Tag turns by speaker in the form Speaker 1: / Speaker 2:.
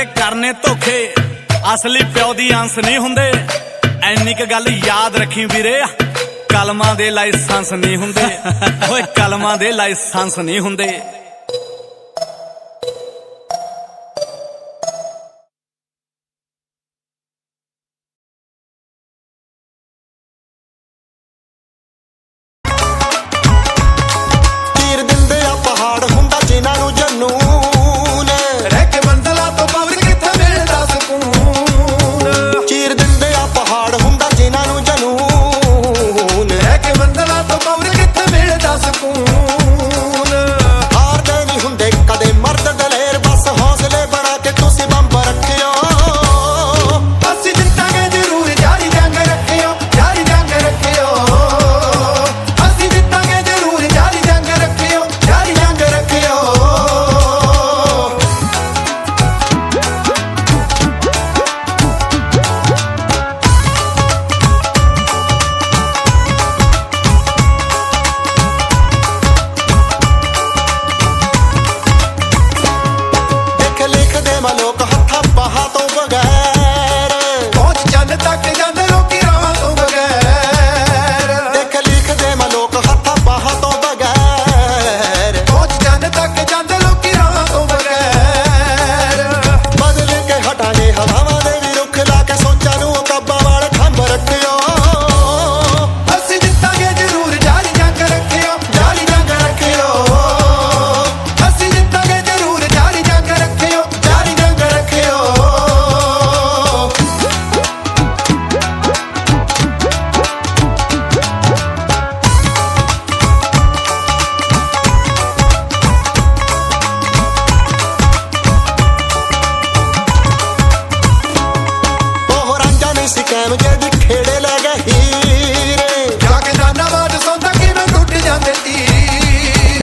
Speaker 1: ਦੇ ਕਰਨੇ ਧੋਖੇ। ਅਸਲੀ ਪਿਓ ਦੀ ਅੰਸ ਨਹੀਂ ਹੁੰਦੇ। ਐਨੀ ਕ ਗੱਲ ਯਾਦ ਰੱਖੀ ਵੀਰੇ। ਕਲਮਾਂ ਦੇ ਲਾਇਸੈਂਸ ਨਹੀਂ ਹੁੰਦੇ। ਓਏ, ਕਲਮਾਂ ਦੇ ਲਾਇਸੈਂਸ ਨਹੀਂ ਹੁੰਦੇ।